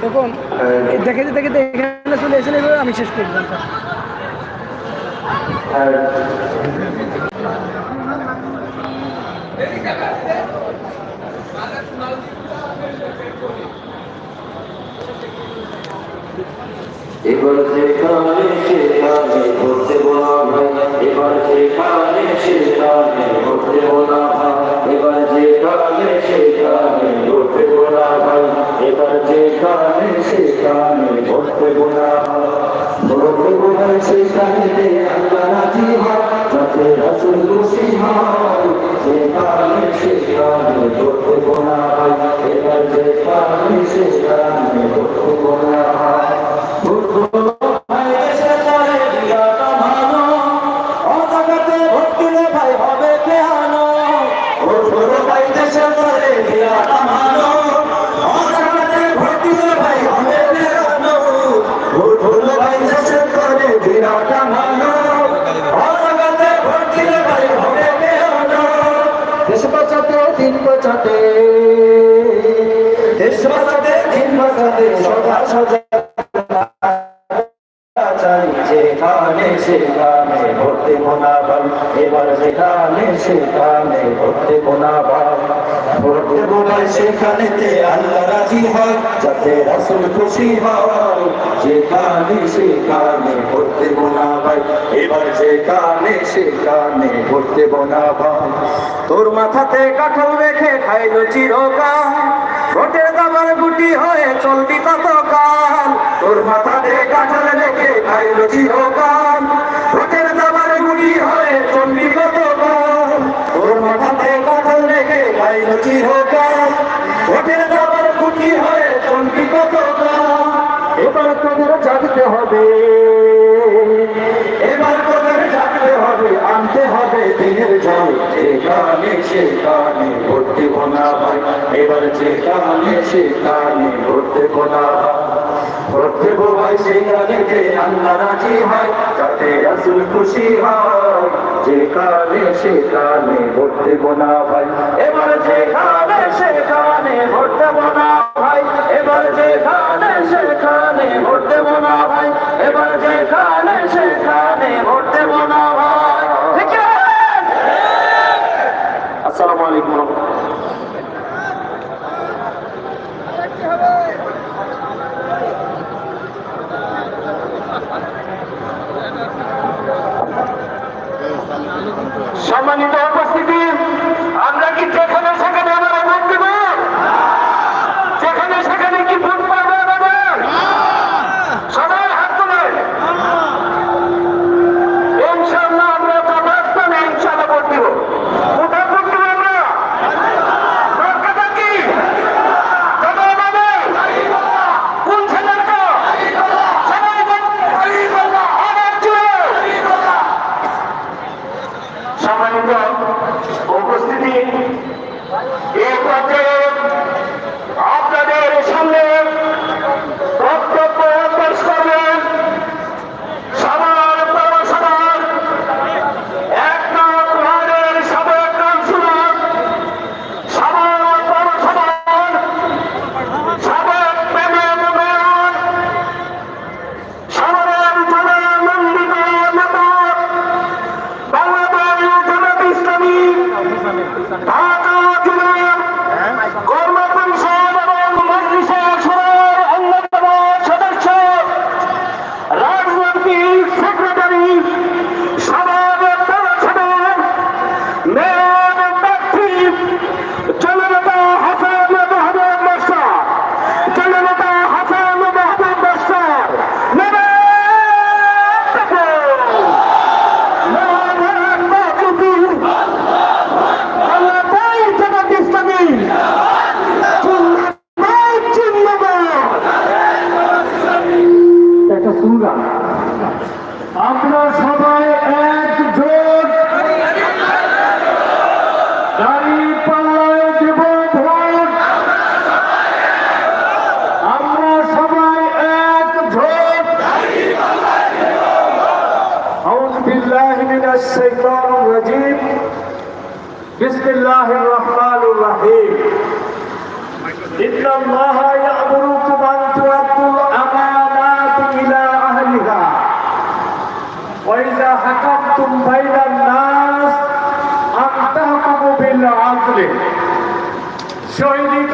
তখন দেখেতে দেখেতে এখানে চলে এসে এভাবে আমি শেষ করি গানটা এবার যেখানে সেখানে ঘুরতে বোনা ভাই এবার যেখানে সেখানে ঘুরতে বোনা ভাই এবার সেখানে ভাই এবার যেখানে সেখানে ঘুরতে বোনা ভাই ঘুরতে বোনাই সেখানে আল্লাহ রাজি হয়, যাতে রাসুল খুশি হয়। সেখানে এবার যেখানে সেখানে রাসুল খুশি হয় যেখানে সেখানে করতে বোনা ভাই। এবার যেখানে সেখানে করতে বোনা ভাই। তোর মাথাতে কাঠল রেখে খাইল চিরকাল। ভোটের দাবার গুটি হয়ে চলবি কতকাল তোর মাথাতে কাঠল রেখে খাইল চিরকাল। সেখানে ভর্তি ভাই এবার যেখানে সেখানে ভর্তি ভর্তি যে রাসুল খুশি হয়। যেখানে সেখানে ভর্তি বোনা ভাই এবার যেখানে সেখানে ভর্তি বোনা ভাই এবার যেখানে সেখানে ভর্তি বোনা ভাই এবার সেখানে من الشيطان الرجيم بسم الله الرحمن الرحيم إن الله يأمركم أن تؤدوا الأمانات إلى أهلها وإذا حكمتم بين الناس أن تحكموا بالعدل شهدت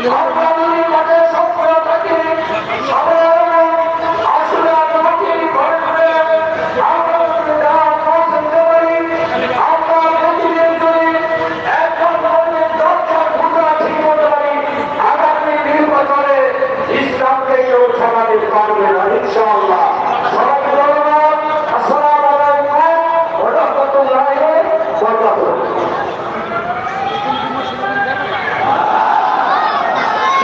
টাকা দেবেন